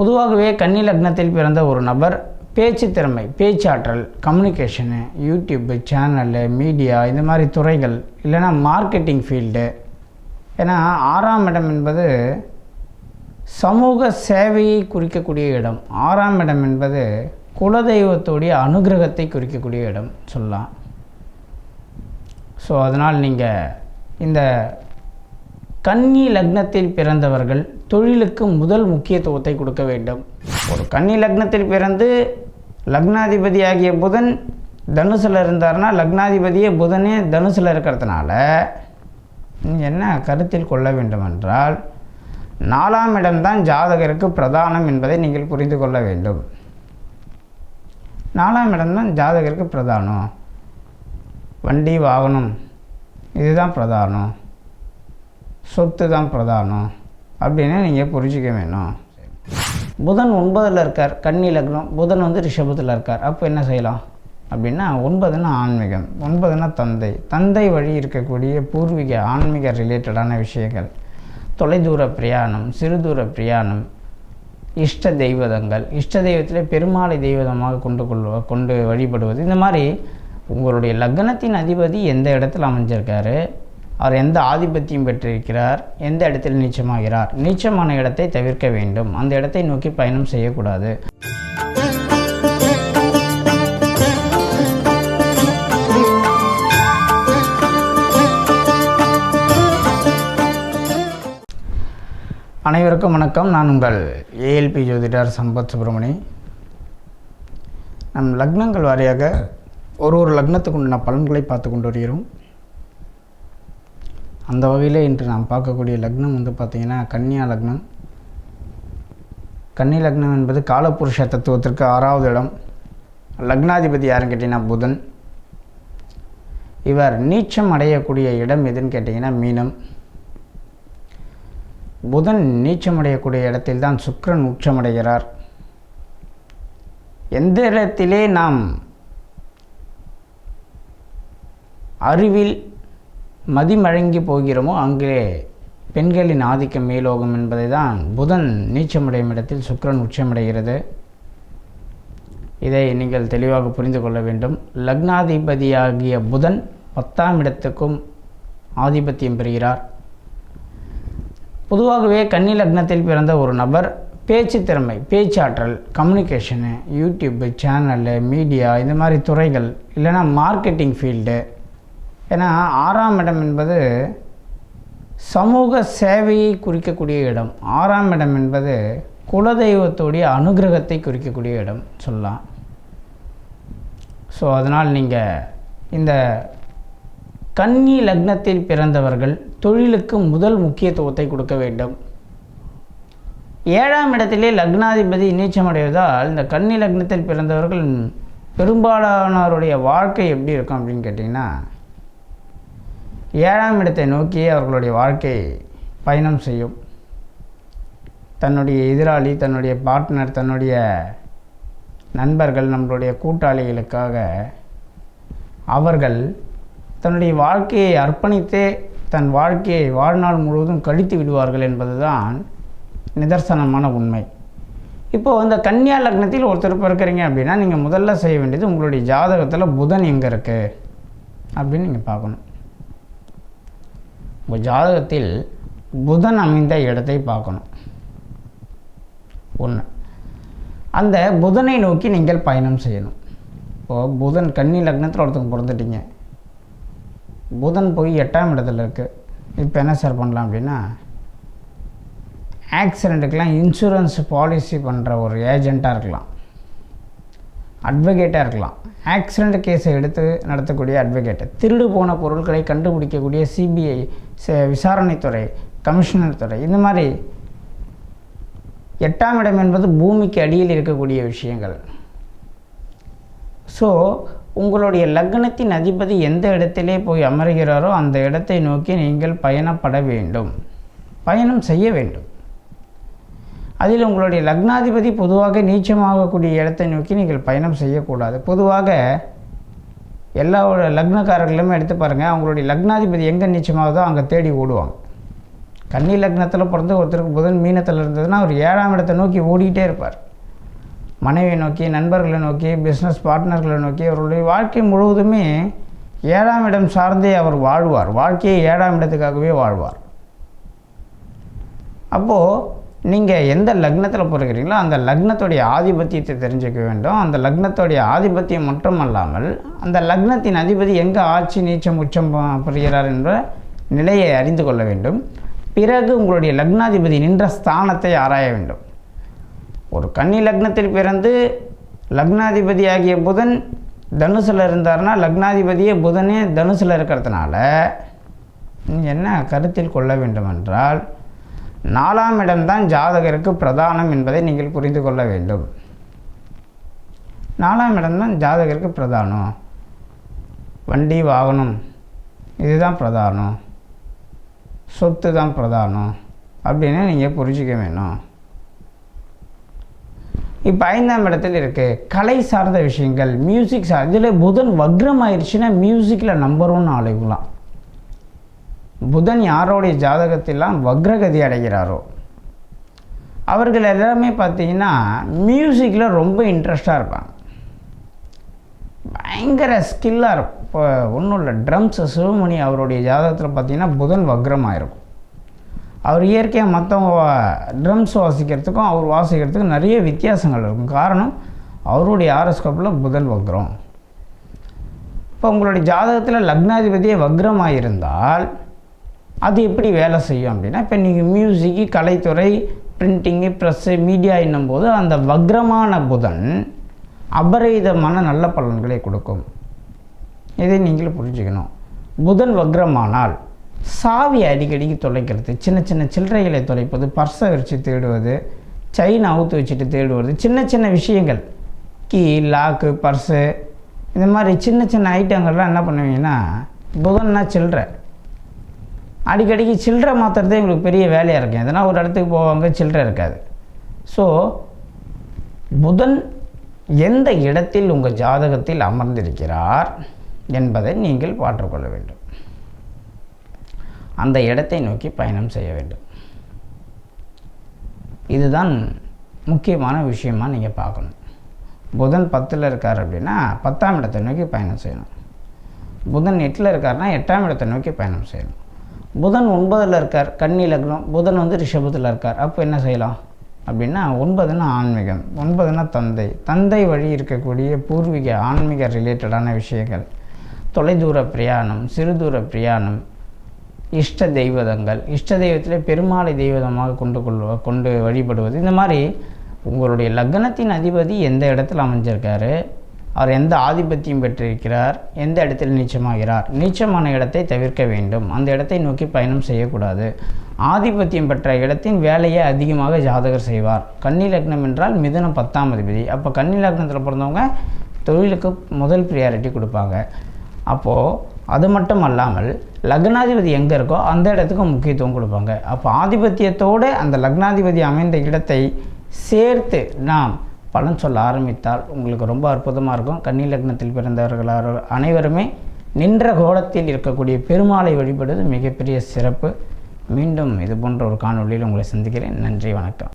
பொதுவாகவே கன்னி லக்னத்தில் பிறந்த ஒரு நபர் பேச்சு திறமை பேச்சாற்றல் கம்யூனிகேஷனு யூடியூப்பு சேனலு மீடியா இந்த மாதிரி துறைகள் இல்லைன்னா மார்க்கெட்டிங் ஃபீல்டு ஏன்னா ஆறாம் இடம் என்பது சமூக சேவையை குறிக்கக்கூடிய இடம். ஆறாம் இடம் என்பது குலதெய்வத்துடைய அனுகிரகத்தை குறிக்கக்கூடிய இடம் சொல்லலாம். ஸோ அதனால் நீங்கள் இந்த கன்னி லக்னத்தில் பிறந்தவர்கள் தொழிலுக்கு முதல் முக்கியத்துவத்தை கொடுக்க வேண்டும். ஒரு கன்னி லக்னத்தில் பிறந்து லக்னாதிபதியாகிய புதன் தனுசில் இருந்தார்னா லக்னாதிபதியே புதனே தனுசில் இருக்கிறதுனால என்ன கருத்தில் கொள்ள வேண்டும் என்றால் நாலாம் இடம்தான் ஜாதகருக்கு பிரதானம் என்பதை நீங்கள் புரிந்து கொள்ள வேண்டும். நாலாம் இடம்தான் ஜாதகருக்கு பிரதானம். வண்டி வாகனம் இதுதான் பிரதானம். சொத்து தான் பிரதானம். அப்படின்னு நீங்கள் புரிஞ்சிக்க வேணும். புதன் ஒன்பதில் இருக்கார் கன்னி லக்னம். புதன் வந்து ரிஷபத்தில் இருக்கார். அப்போ என்ன செய்யலாம்? அப்படின்னா ஒன்பதுன்னா ஆன்மீகம் ஒன்பதுன்னா தந்தை. தந்தை வழி இருக்கக்கூடிய பூர்வீக ஆன்மீக ரிலேட்டடான விஷயங்கள். தொலைதூர பிரயாணம் சிறுதூர பிரயாணம் இஷ்ட தெய்வதங்கள். இஷ்ட தெய்வத்திலே பெருமாளை தெய்வதமாக கொண்டு கொள்வ கொண்டு வழிபடுவது. இந்த மாதிரி உங்களுடைய லக்னத்தின் அதிபதி எந்த இடத்துல அமைஞ்சிருக்காரு? அவர் எந்த ஆதிபத்தியம் பெற்றிருக்கிறார்? எந்த இடத்தில் நீச்சமாகிறார்? நீச்சமான இடத்தை தவிர்க்க வேண்டும். அந்த இடத்தை நோக்கி பயணம் செய்யக்கூடாது. அனைவருக்கும் வணக்கம். நான் உங்கள் ஏஎல்பி ஜோதிடர் சம்பத் சுப்பிரமணி. நம் லக்னங்கள் வாரியாக ஒரு ஒரு லக்னத்துக்கு உண்டான பலன்களை பார்த்து கொண்டு வருகிறோம். அந்த வகையில் இன்று நாம் பார்க்கக்கூடிய லக்னம் வந்து பார்த்திங்கன்னா கன்னியா லக்னம். கன்னி லக்னம் என்பது காலப்புருஷ தத்துவத்திற்கு ஆறாவது இடம். லக்னாதிபதி யாருன்னு கேட்டிங்கன்னா புதன். இவர் நீச்சம் அடையக்கூடிய இடம் எதுன்னு கேட்டிங்கன்னா மீனம். புதன் நீச்சமடையக்கூடிய இடத்தில் தான் சுக்கிரன் உச்சமடைகிறார் எந்த இடத்திலே நாம் அறிவில் மதிமழங்கி போகிறோமோ அங்கே பெண்களின் ஆதிக்கம் மேலோகம் என்பதை தான் புதன் நீச்சமடையும் இடத்தில் சுக்கரன் உச்சமடைகிறது. இதை நீங்கள் தெளிவாக புரிந்து கொள்ள வேண்டும். லக்னாதிபதியாகிய புதன் பத்தாம் இடத்துக்கும் ஆதிபத்தியம் பெறுகிறார். பொதுவாகவே கன்னி லக்னத்தில் பிறந்த ஒரு நபர் பேச்சு திறமை பேச்சாற்றல் கம்யூனிகேஷனு யூடியூப்பு சேனலு மீடியா இந்த மாதிரி துறைகள் இல்லைன்னா மார்க்கெட்டிங் ஃபீல்டு ஏன்னா ஆறாம் இடம் என்பது சமூக சேவையை குறிக்கக்கூடிய இடம். ஆறாம் இடம் என்பது குலதெய்வத்துடைய அனுகிரகத்தை குறிக்கக்கூடிய இடம் சொல்லலாம். ஸோ அதனால் நீங்கள் இந்த கன்னி லக்னத்தில் பிறந்தவர்கள் தொழிலுக்கு முதல் முக்கியத்துவத்தை கொடுக்க வேண்டும். ஏழாம் இடத்திலே லக்னாதிபதி நீச்சமடைவதால் இந்த கன்னி லக்னத்தில் பிறந்தவர்கள் பெரும்பாலானவருடைய வாழ்க்கை எப்படி இருக்கும் அப்படின்னு கேட்டிங்கன்னா ஏழாம் இடத்தை நோக்கி அவர்களுடைய வாழ்க்கை பயணம் செய்யும். தன்னுடைய எதிராளி தன்னுடைய பார்ட்னர் தன்னுடைய நண்பர்கள் நம்மளுடைய கூட்டாளிகளுக்காக அவர்கள் தன்னுடைய வாழ்க்கையை அர்ப்பணித்தே தன் வாழ்க்கையை வாழ்நாள் முழுவதும் கழித்து விடுவார்கள் என்பதுதான் நிதர்சனமான உண்மை. இப்போது அந்த கன்னியா லக்னத்தில் ஒருத்தர் பிறக்கிறீங்க அப்படின்னா நீங்கள் முதல்ல செய்ய வேண்டியது உங்களுடைய ஜாதகத்தில் புதன் எங்கே இருக்குது அப்படின்னு நீங்கள் பார்க்கணும். உங்கள் ஜாதகத்தில் புதன் அமைந்த இடத்தை பார்க்கணும். ஒன்று அந்த புதனை நோக்கி நீங்கள் பயணம் செய்யணும். இப்போது புதன் கன்னி லக்னத்தில் ஒருத்தங்க பிறந்துட்டீங்க. புதன் போய் எட்டாம் இடத்துல இருக்குது இப்போ என்ன சார் பண்ணலாம் அப்படின்னா ஆக்சிடெண்ட்டுக்கெலாம் இன்சூரன்ஸ் பாலிசி பண்ணுற ஒரு ஏஜெண்ட்டாக இருக்கலாம். அட்வொகேட்டாக இருக்கலாம். ஆக்சிடெண்ட் கேஸை எடுத்து நடத்தக்கூடிய அட்வொகேட்டு திருடு போன பொருட்களை கண்டுபிடிக்கக்கூடிய சிபிஐ விசாரணைத்துறை கமிஷனர் துறை இந்த மாதிரி எட்டாம் இடம் என்பது பூமிக்கு அடியில் இருக்கக்கூடிய விஷயங்கள். ஸோ உங்களுடைய லக்னத்தின் அதிபதி எந்த இடத்திலே போய் அமர்கிறாரோ அந்த இடத்தை நோக்கி நீங்கள் பயணப்பட வேண்டும். பயணம் செய்ய வேண்டும். அதில் உங்களுடைய லக்னாதிபதி பொதுவாக நீச்சமாகக்கூடிய இடத்தை நோக்கி நீங்கள் பயணம் செய்யக்கூடாது. பொதுவாக எல்லா லக்னக்காரர்களுமே எடுத்து பாருங்கள் அவங்களுடைய லக்னாதிபதி எங்கே நீச்சமாகுதோ அங்கே தேடி ஓடுவாங்க. கன்னி லக்னத்தில் பிறந்து ஒருத்தருக்கு புதன் மீனத்தில் இருந்ததுன்னா அவர் ஏழாம் இடத்தை நோக்கி ஓடிக்கிட்டே இருப்பார். மனைவியை நோக்கி நண்பர்களை நோக்கி பிஸ்னஸ் பார்ட்னர்களை நோக்கி அவருடைய வாழ்க்கை முழுவதுமே ஏழாம் இடம் சார்ந்தே அவர் வாழ்வார். வாழ்க்கையை ஏழாம் இடத்துக்காகவே வாழ்வார். அப்போது நீங்கள் எந்த லக்னத்தில் பிறக்கிறீங்களோ அந்த லக்னத்துடைய ஆதிபத்தியத்தை தெரிஞ்சுக்க வேண்டும். அந்த லக்னத்துடைய ஆதிபத்தியம் மட்டுமல்லாமல் அந்த லக்னத்தின் அதிபதி எங்கே ஆட்சி நீச்சம் உச்சம் புரிகிறார் என்ற நிலையை அறிந்து கொள்ள வேண்டும். பிறகு உங்களுடைய லக்னாதிபதி நின்ற ஸ்தானத்தை ஆராய வேண்டும். ஒரு கன்னி லக்னத்தில் பிறந்து லக்னாதிபதி ஆகிய புதன் தனுசில் இருந்தார்னா லக்னாதிபதியே புதனே தனுசில் இருக்கிறதுனால என்ன கருத்தில் கொள்ள வேண்டும் என்றால் நாலாம் இடம்தான் ஜாதகருக்கு பிரதானம் என்பதை நீங்கள் புரிந்து கொள்ள வேண்டும். நாலாம் இடம்தான் ஜாதகருக்கு பிரதானம். வண்டி வாகனம் இதுதான் பிரதானம். சொத்து தான் பிரதானம். அப்படின்னு நீங்கள் புரிஞ்சிக்க வேணும். இப்போ ஐந்தாம் இடத்துல இருக்குது கலை சார்ந்த விஷயங்கள் மியூசிக் சார் இதில் புதன் வக்ரம் ஆயிடுச்சுன்னா மியூசிக்கில் நம்பர் ஒன் ஆளுங்களாம். புதன் யாரோடைய ஜாதகத்திலாம் வக்ரகதி அடைகிறாரோ அவர்கள் எல்லாமே பார்த்தீங்கன்னா மியூசிக்கில் ரொம்ப இன்ட்ரெஸ்டாக இருப்பாங்க. பயங்கர ஸ்கில்லாக இருக்கும். இப்போ ஒன்றும் இல்லை ட்ரம்ஸ் சிவமணி அவருடைய ஜாதகத்தில் பார்த்தீங்கன்னா புதன் வக்ரமாக இருக்கும் அவர் இயற்கையாக மற்றவங்க ட்ரம்ஸ் வாசிக்கிறதுக்கும் அவர் வாசிக்கிறதுக்கும் நிறைய வித்தியாசங்கள் இருக்கும். காரணம் அவருடைய ஆரோஸ்கோப்பில் புதன் வக்ரம். இப்போ உங்களுடைய ஜாதகத்தில் லக்னாதிபதியே வக்ரமாக இருந்தால் அது எப்படி வேலை செய்யும் அப்படின்னா இப்போ நீங்கள் மியூசிக்கு கலைத்துறை பிரிண்டிங்கு ப்ரெஸ்ஸு மீடியா என்னும்போது அந்த வக்ரமான புதன் அபரிதமான நல்ல பலன்களை கொடுக்கும். இதை நீங்கள் புரிஞ்சுக்கணும். புதன் வக்ரமானால் சாவி அடிக்கடிக்கு தொலைக்கிறது சின்ன சின்ன சில்லறைகளை தொலைப்பது பர்ஸை வச்சு தேடுவது செயின் அவுத்து வச்சுட்டு தேடுவது சின்ன சின்ன விஷயங்கள். கீ லாக்கு பர்ஸு இந்த மாதிரி சின்ன சின்ன ஐட்டங்கள்லாம் என்ன பண்ணுவீங்கன்னா புதன்னா சில்லறை. அடிக்கடிக்கு சில்லறை மாற்றுறதே எங்களுக்கு பெரிய வேலையாக இருக்கும் எதனா ஒரு இடத்துக்கு போவாங்க சில்லறை இருக்காது. ஸோ புதன் எந்த இடத்தில் உங்கள் ஜாதகத்தில் அமர்ந்திருக்கிறார் என்பதை நீங்கள் பாற்றுக்கொள்ள வேண்டும். அந்த இடத்தை நோக்கி பயணம் செய்ய வேண்டும். இதுதான் முக்கியமான விஷயமா நீங்கள் பார்க்கணும். புதன் பத்தில் இருக்கார் அப்படின்னா பத்தாம் இடத்தை நோக்கி பயணம் செய்யணும். புதன் எட்டில் இருக்காருன்னா எட்டாம் இடத்தை நோக்கி பயணம் செய்யணும். புதன் ஒன்பதில் இருக்கார் கன்னி லக்னம் புதன் வந்து ரிஷபத்தில் இருக்கார். அப்போ என்ன செய்யலாம்? அப்படின்னா ஒன்பதுன்னா ஆன்மீகம் ஒன்பதுன்னா தந்தை. தந்தை வழி இருக்கக்கூடிய பூர்வீக ஆன்மீக ரிலேட்டடான விஷயங்கள். தொலைதூர பிரயாணம் சிறுதூர பிரயாணம் இஷ்ட தெய்வதங்கள் இஷ்ட தெய்வத்தில் பெருமாளை தெய்வதமாக கொண்டு கொள்வ கொண்டு வழிபடுவது. இந்த மாதிரி உங்களுடைய லக்னத்தின் அதிபதி எந்த இடத்துல அமைஞ்சிருக்காரு? அவர் எந்த ஆதிபத்தியம் பெற்றிருக்கிறார்? எந்த இடத்தில் நீச்சமாகிறார்? நீச்சமான இடத்தை தவிர்க்க வேண்டும். அந்த இடத்தை நோக்கி பயணம் செய்யக்கூடாது. ஆதிபத்தியம் பெற்ற இடத்தின் வேலையை அதிகமாக ஜாதகர் செய்வார். கன்னி லக்னம் என்றால் மிதுனம் பத்தாம் அதிபதி. அப்போ கன்னி லக்னத்தில் பிறந்தவங்க தொழிலுக்கு முதல் ப்ரியாரிட்டி கொடுப்பாங்க. அப்போது அது மட்டும் அல்லாமல் லக்னாதிபதி எங்கே இருக்கோ அந்த இடத்துக்கு முக்கியத்துவம் கொடுப்பாங்க. அப்போ ஆதிபத்தியத்தோடு அந்த லக்னாதிபதி அமைந்த இடத்தை சேர்த்து நாம் பலன் சொல்ல ஆரம்பித்தால் உங்களுக்கு ரொம்ப அற்புதமாக இருக்கும். கன்னி லக்னத்தில் பிறந்தவர்கள் அனைவருமே நின்ற கோலத்தில் இருக்கக்கூடிய பெருமாளை வழிபடுவது மிகப்பெரிய சிறப்பு. மீண்டும் இது போன்ற ஒரு காணொலியில் உங்களை சந்திக்கிறேன். நன்றி வணக்கம்.